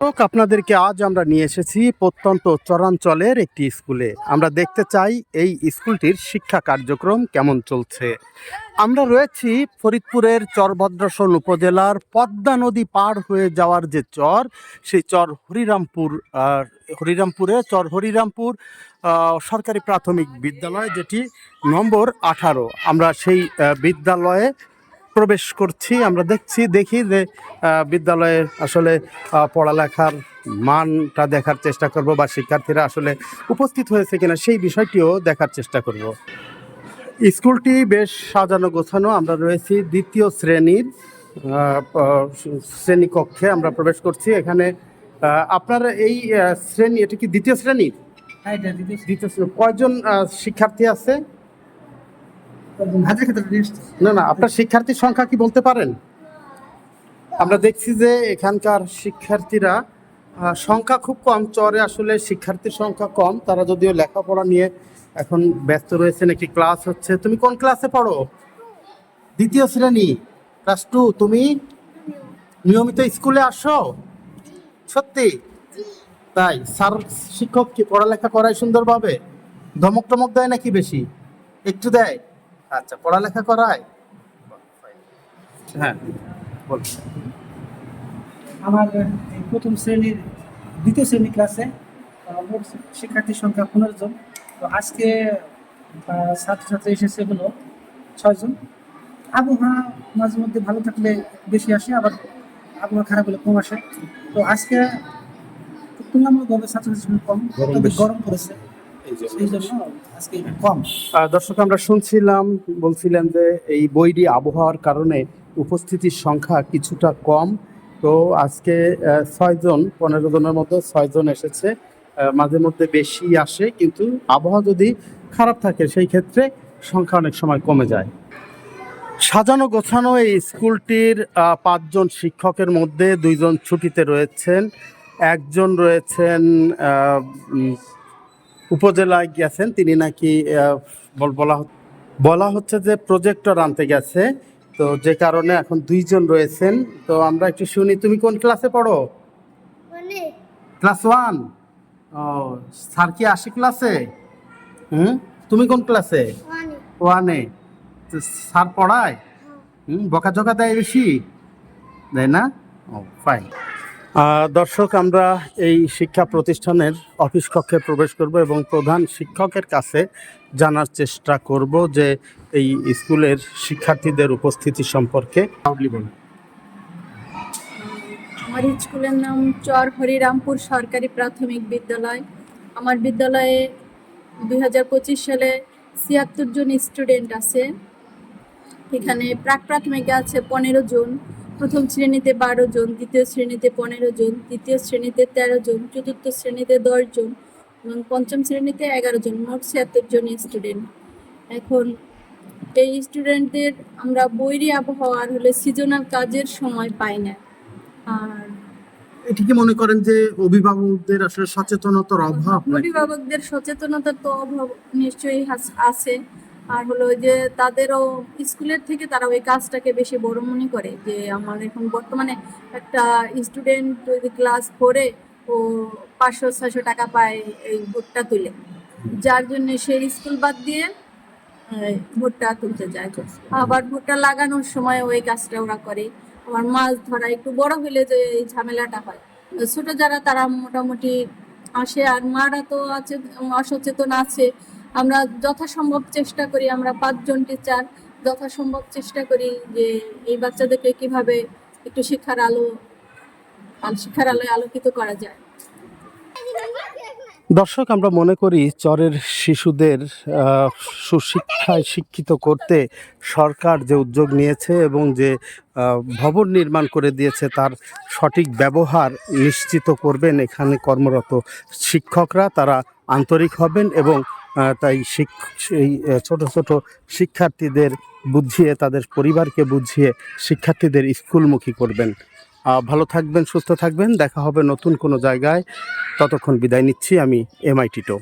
আপনাদেরকে আজ আমরা নিয়ে এসেছি প্রত্যন্ত চরাঞ্চলের একটি স্কুলে। আমরা দেখতে চাই এই স্কুলটির শিক্ষা কার্যক্রম কেমন চলছে। আমরা রয়েছি ফরিদপুরের চরভদ্রাসন উপজেলার পদ্মা নদী পার হয়ে যাওয়ার যে চর, সেই চর হরিরামপুর হরিরামপুরে, চর হরিরামপুর সরকারি প্রাথমিক বিদ্যালয় যেটি নম্বর আঠারো। আমরা সেই বিদ্যালয়ে প্রবেশ করছি আমরা দেখছি দেখি যে আহ, বিদ্যালয়ের আসলে পড়ালেখার মানটা দেখার চেষ্টা করব বা শিক্ষার্থীরা আসলে উপস্থিত হয়েছে কিনা সেই বিষয়টিও দেখার চেষ্টা করব। স্কুলটি বেশ সাজানো গোছানো আমরা রয়েছি দ্বিতীয় শ্রেণির শ্রেণীকক্ষে আমরা প্রবেশ করছি। এখানে আপনার এই শ্রেণি এটা কি দ্বিতীয় শ্রেণির? হ্যাঁ দ্বিতীয় শ্রেণি। কয়জন শিক্ষার্থী আছে? না না, আপনার শিক্ষার্থীর সংখ্যা কি বলতে পারেন? আমরা দেখছি যে এখানকার শিক্ষার্থীরা সংখ্যা খুব কম, চরে আসলে শিক্ষার্থীর সংখ্যা কম। তারা যদিও লেখাপড়া নিয়ে এখন ব্যস্ত রয়েছেন, একটি ক্লাস হচ্ছে। তুমি কোন ক্লাসে পড়ো? দ্বিতীয় শ্রেণি। ক্লাস টু, তুমি নিয়মিত স্কুলে আসো? সত্যি? তাই, স্যার, শিক্ষক কি পড়ালেখা করায় সুন্দরভাবে? ধমক টমক দেয় নাকি বেশি? একটু দেয়? আচ্ছা পড়ালেখা করায়? হ্যাঁ বল। আমার এই প্রথম শ্রেণির দ্বিতীয় শ্রেণি ক্লাসে মোট শিক্ষার্থীর সংখ্যা পনেরো জন। তো আজকে ছাত্রছাত্রী এসেছে হলো ছয়জন আবহাওয়া মাঝে মধ্যে ভালো থাকলে বেশি আসে আবার আবহাওয়া খারাপ হলে কম আসে। তো আজকে তুলনামূলকভাবে ছাত্রছাত্রীর সংখ্যা কম গরম পড়েছে। দর্শক, আমরা শুনছিলাম, বলছিলেন যে এই বৈরী আবহাওয়ার কারণে উপস্থিতির সংখ্যা কিছুটা কম। তো আজকে ছয়জন পনেরো জনের মধ্যে ছয়জন এসেছে। মাঝে মধ্যে বেশি আসে, কিন্তু আবহাওয়া যদি খারাপ থাকে, সেই ক্ষেত্রে সংখ্যা অনেক সময় কমে যায়। সাজানো গোছানো এই স্কুলটির পাঁচজন শিক্ষকের মধ্যে দুইজন ছুটিতে রয়েছেন। একজন রয়েছেন উপজেলায় গেছেন তিনি নাকি বলা বলা হচ্ছে যে প্রজেক্টর আনতে গেছে। তো যে কারণে এখন দুইজন রয়েছেন। তো আমরা একটু শুনি তুমি কোন ক্লাসে পড়ো? ক্লাস ওয়ান ও স্যার কি আসে ক্লাসে হুম? তুমি কোন ক্লাসে ওয়ানে। স্যার পড়ায়? হুম বকাঝকা দেয় বেশি? দেয় না? ও ফাইন দর্শক আমরা এই শিক্ষা প্রতিষ্ঠানের অফিস কক্ষে প্রবেশ করব এবং প্রধান শিক্ষকের কাছে জানার চেষ্টা করব যে এই স্কুলের শিক্ষার্থীদের উপস্থিতি সম্পর্কে। আমার স্কুলের নাম চর হরিরামপুর সরকারি প্রাথমিক বিদ্যালয়। আমার বিদ্যালয়ে দুই হাজার পঁচিশ সালে ছিয়াত্তর জন স্টুডেন্ট আছে। এখানে প্রাক প্রাথমিকে আছে পনেরো জন। প্রথম শ্রেণীতে বারো জন দ্বিতীয় শ্রেণীতে পনেরো জন তৃতীয় শ্রেণীতে তেরো জন চতুর্থ শ্রেণীতে দশ জন এবং পঞ্চম শ্রেণীতে এগারো জন মোট ছিয়াত্তর জন স্টুডেন্ট এখন এই স্টুডেন্টদের আমরা বৈরী আবহাওয়ার হলে সিজনাল কাজের সময় পাই না। আর এটি কি মনে করেন যে অভিভাবকদের আসলে সচেতনতার অভাব অভিভাবকদের সচেতনতার তো অভাব নিশ্চয়ই আছে। আর হলো যে তাদেরও স্কুলের থেকে তারা ওই কাজটাকে বেশি বড় মনে করে যে আমার এখন বর্তমানে একটা স্টুডেন্ট যদি ক্লাস ফোরে ও পাঁচশো, ছয়শো টাকা পায় এই ভোটটা তুলে। যার জন্য সে স্কুল বাদ দিয়ে ভুট্টা তুলতে যায়। আবার ভুট্টা লাগানোর সময় ওই কাজটা ওরা করে। আবার মাছ ধরা একটু বড় হলে যে এই ঝামেলাটা হয়। ছোট যারা তারা মোটামুটি আসে আর মারা তো আছে, অসচেতন আছে। আমরা যথাসম্ভব চেষ্টা করি, আমরা পাঁচজন টিচার যথাসম্ভব চেষ্টা করি যে এই বাচ্চাদেরকে কীভাবে একটু শিক্ষার আলো, শিক্ষার আলোয় আলোকিত করা যায়। দর্শক, আমরা মনে করি চরের শিশুদের সুশিক্ষায় শিক্ষিত করতে সরকার যে উদ্যোগ নিয়েছে এবং যে ভবন নির্মাণ করে দিয়েছে তার সঠিক ব্যবহার নিশ্চিত করবেন এখানে কর্মরত শিক্ষকরা, তারা আন্তরিক হবেন এবং তাই ছোট ছোট শিক্ষার্থীদের বুঝিয়ে, তাদের পরিবারকে বুঝিয়ে শিক্ষার্থীদের স্কুলমুখী করবেন। ভালো থাকবেন, সুস্থ থাকবেন। দেখা হবে নতুন কোনো জায়গায়। ততক্ষণ বিদায় নিচ্ছি। আমি এমআইটি টো